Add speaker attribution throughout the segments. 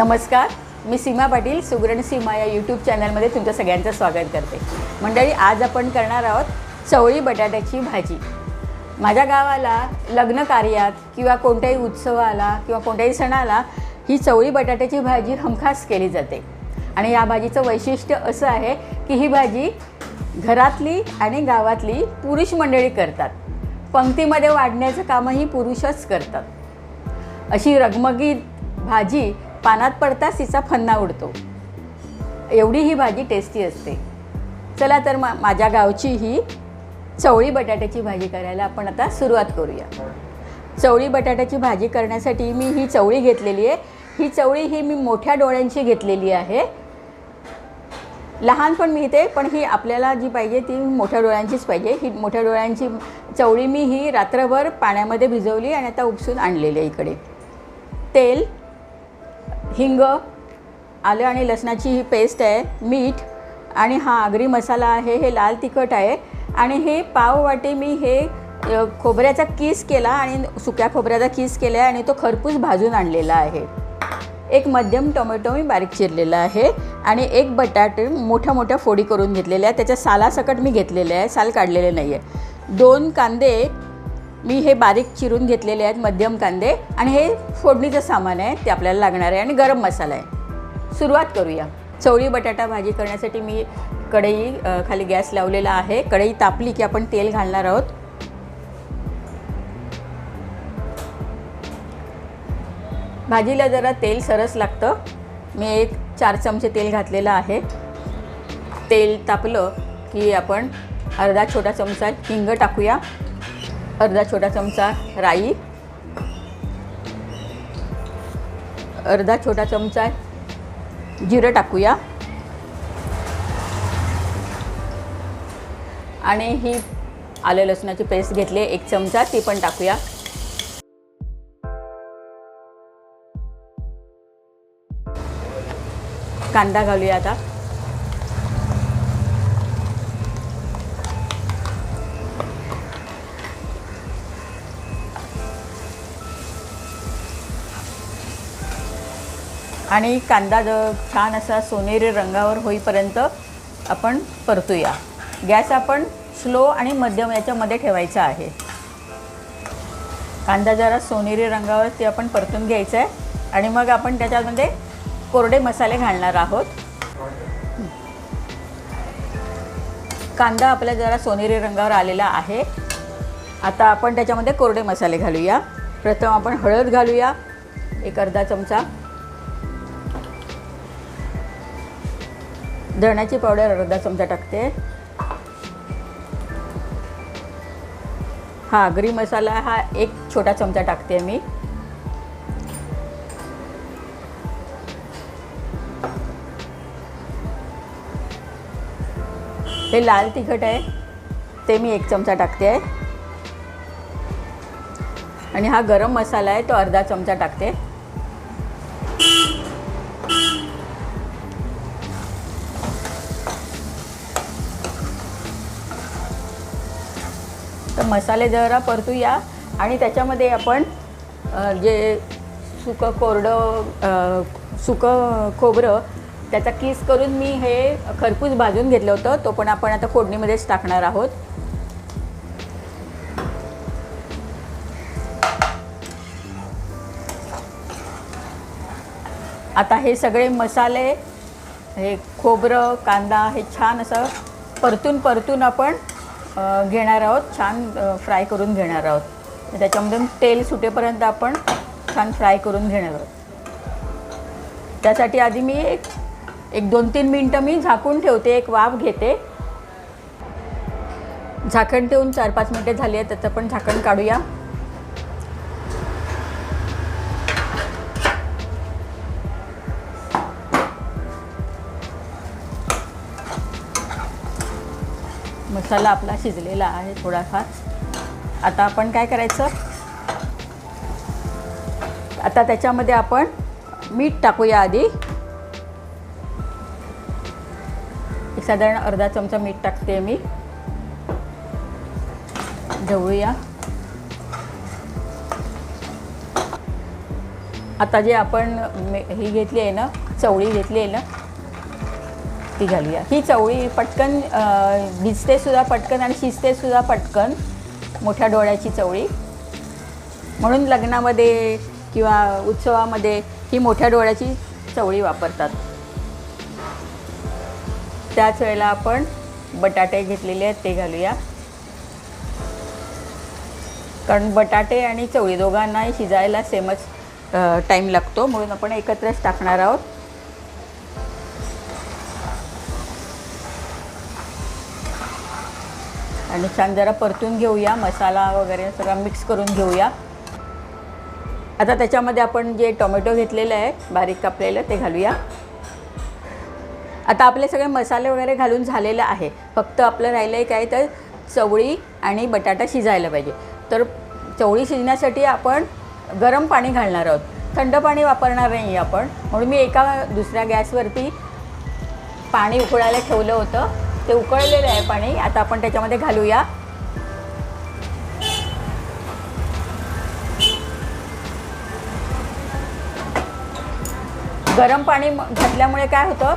Speaker 1: नमस्कार मी सीमा पाटील सुगरण सीमा या यूट्यूब चॅनलमध्ये तुमच्या सगळ्यांचं स्वागत करते. मंडळी आज आपण करणार आहोत चवळी बटाट्याची भाजी. माझ्या गावाला लग्न कार्यात किंवा कोणत्याही उत्सवाला किंवा कोणत्याही सणाला ही चवळी बटाट्याची भाजी हमखास केली जाते. आणि या भाजीचं वैशिष्ट्य असं आहे की ही भाजी घरातली आणि गावातली पुरुष मंडळी करतात. पंक्तीमध्ये वाढण्याचं कामही पुरुषच करतात. अशी रगमगीत भाजी पानात पडताच तिचा फन्ना उडतो. एवढी ही भाजी टेस्टी असते. चला तर मा माझ्या गावची ही चवळी बटाट्याची भाजी करायला आपण आता सुरुवात करूया. चवळी बटाट्याची भाजी करण्यासाठी मी ही चवळी घेतलेली आहे. ही चवळी ही मी मोठ्या डोळ्यांची घेतलेली आहे. लहान पण मिळते पण ही आपल्याला जी पाहिजे ती मोठ्या डोळ्यांचीच पाहिजे. ही मोठ्या डोळ्यांची चवळी मी ही रात्रभर पाण्यामध्ये भिजवली आणि आता उपसून आणलेली आहे इकडे. तेल हिंग आलं आणि लसणाची ही पेस्ट आहे मीठ आणि हा आगरी मसाला आहे हे लाल तिखट आहे. आणि हे पाववाटे मी हे खोबऱ्याचा किस केला आणि सुक्या खोबऱ्याचा किस केला आहे आणि तो खरपूस भाजून आणलेला आहे. एक मध्यम टोमॅटो मी बारीक चिरलेला आहे आणि एक बटाटे मोठ्या मोठ्या फोडी करून घेतलेल्या आहे त्याच्या सालासकट मी घेतलेले आहे साल काढलेले नाही आहे दोन कांदे मी हे बारीक चिरून घेतलेले आहेत मध्यम कांदे आणि हे फोडणीचं सामान आहे ते आपल्याला लागणार आहे आणि गरम मसाला आहे. सुरुवात करूया. चवळी बटाटा भाजी करण्यासाठी मी कढई खाली गॅस लावलेला आहे. कढई तापली की आपण तेल घालणार आहोत. भाजीला जरा तेल सरस लागतं. मी एक चार चमचे तेल घातलेलं आहे. तेल तापलं की आपण अर्धा छोटा चमचा हिंग टाकूया. अर्धा छोटा चमचा राई. अर्धा छोटा चमचा जिरं टाकूया. आणि ही आलं लसणाची पेस्ट घेतली एक चमचा ती पण टाकूया. कांदा घालूया आता. आणि कांदा ज छान असा सोनेरी रंगावर होईपर्यंत आपण परतूया. गॅस आपण स्लो आणि मध्यम याच्यामध्ये ठेवायचा आहे. कांदा जरा सोनेरी रंगावर ते आपण परतून घ्यायचं आहे आणि मग आपण त्याच्यामध्ये कोरडे मसाले घालणार आहोत. कांदा आपला जरा सोनेरी रंगावर आलेला आहे. आता आपण त्याच्यामध्ये कोरडे मसाले घालूया. प्रथम आपण हळद घालूया. एक अर्धा चमचा. धण्याची पावडर अर्धा चमचा टाकते. हा आगरी मसाला हा एक छोटा चमचा टाकते मी. हे लाल तिखट आहे ते मी एक चमचा टाकते. आहे आणि हा गरम मसाला आहे तो अर्धा चमचा टाकते. मसाले जरा परतूया आणि त्याच्यामध्ये आपण जे सुकं कोरडं सुकं खोबरं त्याचा किस करून मी हे खरपूस भाजून घेतलं होतं. तो पण आपण आता फोडणीमध्येच टाकणार आहोत. आता हे सगळे मसाले हे खोबरं कांदा हे छान असं परतून परतून आपण घेणार आहोत छान फ्राय करून घेणार आहोत. त्याच्यामधून तेल सुटेपर्यंत आपण छान फ्राय करून घेणार आहोत. त्यासाठी आधी मी एक एक दोन तीन मिनटं मी झाकून ठेवते एक वाफ घेते. झाकण ठेवून चार पाच मिनटं झाली आहेत त्याचं पण झाकण काढूया. मसाला आपला शिजलेला आहे थोडाफार. आता आपण काय करायचं? आता त्याच्यामध्ये आपण मीठ टाकूया आधी. एक साधारण अर्धा चमचा मीठ टाकते मी. ढवळूया आता जे आपण मे- ही घेतली आहे ना चवळी घेतली आहे ना ती घालूया ही चवळी पटकन भिजतेसुद्धा भिजते सुद्धा पटकन आणि शिजते सुद्धा पटकन मोठ्या डोळ्याची चवळी. म्हणून लग्नामध्ये किंवा उत्सवामध्ये ही मोठ्या डोळ्याची चवळी वापरतात. त्याच वेळेला आपण बटाटे घेतलेले आहेत ते घालूया. कारण बटाटे आणि चवळी दोघांनाही शिजायला सेमच टाईम लागतो. म्हणून आपण एकत्रच टाकणार आहोत. आणि छान जरा परतून घेऊया मसाला वगैरे सगळा मिक्स करून घेऊया. आता त्याच्यामध्ये आपण जे टोमॅटो घेतलेलं आहे बारीक कापलेलं ते घालूया. आता आपले सगळे मसाले वगैरे घालून झालेलं आहे. फक्त आपलं राहिलं आहे काय तर चवळी आणि बटाटा शिजायला पाहिजे. तर चवळी शिजण्यासाठी आपण गरम पाणी घालणार आहोत. थंड पाणी वापरणार नाही आपण. म्हणून मी एका दुसऱ्या गॅसवरती पाणी उकळायला ठेवलं होतं. ते उकळलेलं आहे पाणी. आता आपण त्याच्यामध्ये घालूया. गरम पाणी घातल्यामुळे काय होतं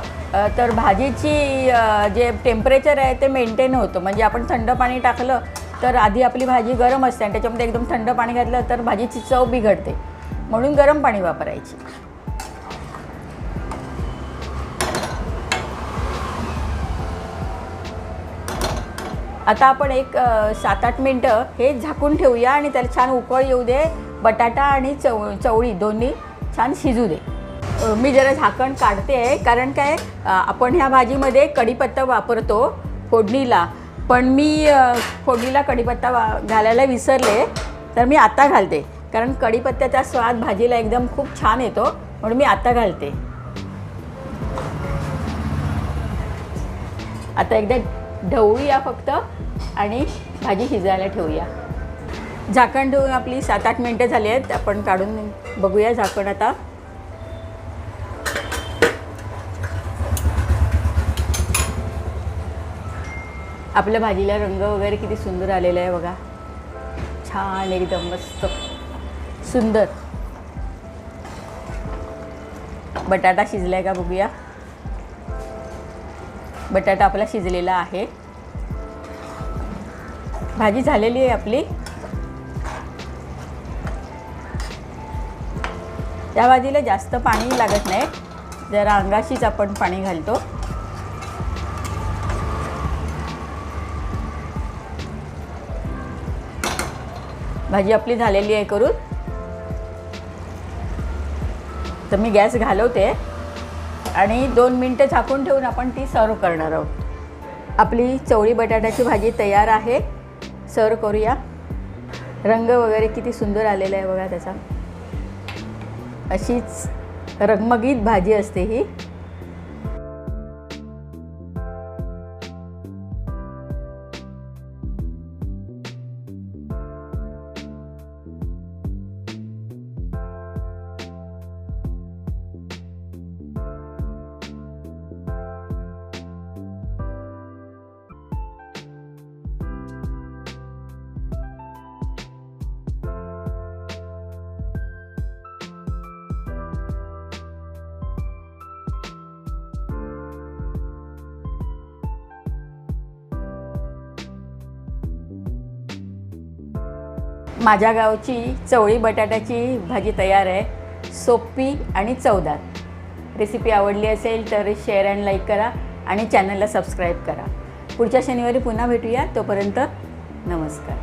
Speaker 1: तर भाजीची जे टेम्परेचर आहे ते मेंटेन होतं. म्हणजे आपण थंड पाणी टाकलं तर आधी आपली भाजी गरम असते आणि त्याच्यामध्ये एकदम थंड पाणी घातलं तर भाजीची चव बिघडते. म्हणून गरम पाणी वापरायची. आता आपण एक सात आठ मिनटं हे झाकून ठेवूया आणि त्याला छान उकळ येऊ दे. बटाटा आणि चव चवळी दोन्ही छान शिजू दे. मी जरा झाकण काढते आहे कारण काय आपण ह्या भाजीमध्ये कढीपत्ता वापरतो फोडणीला. पण मी फोडणीला कढीपत्ता वा घालायला विसरले तर मी आता घालते. कारण कढीपत्त्याचा स्वाद भाजीला एकदम खूप छान येतो म्हणून मी आता घालते. आता एकदा ढवळूया फक्त आणि भाजी शिजायला ठेवूया. झाकण ठेवून आपली सात आठ मिनटं झाली आहेत आपण काढून बघूया झाकण आता. आपल्या भाजीला रंग वगैरे किती सुंदर आलेला आहे बघा. छान एकदम मस्त. सुंदर. बटाटा शिजलाय का बघूया. बटाटा आपला शिजलेला आहे. भाजी झालेली आहे आपली. या भाजीला जास्त पाणी लागत नाही. जरा अंगाशीच आपण पाणी घालतो. भाजी आपली झालेली आहे करून. तर मी गॅस घालवते. आणि दोन मिनटं झाकून ठेवून आपण ती सर्व करणार आहोत. आपली चवळी बटाट्याची भाजी तयार आहे. सर्व करूया. रंग वगैरे किती सुंदर आलेला आहे बघा त्याचा. अशीच रगमगीत भाजी असते ही. माझ्या गावची चवळी बटाट्याची भाजी तयार आहे. सोपी आणि चवदार. रेसिपी आवडली असेल तर शेअर अँड लाईक करा आणि चॅनलला सबस्क्राईब करा. पुढच्या शनिवारी पुन्हा भेटूया. तोपर्यंत नमस्कार.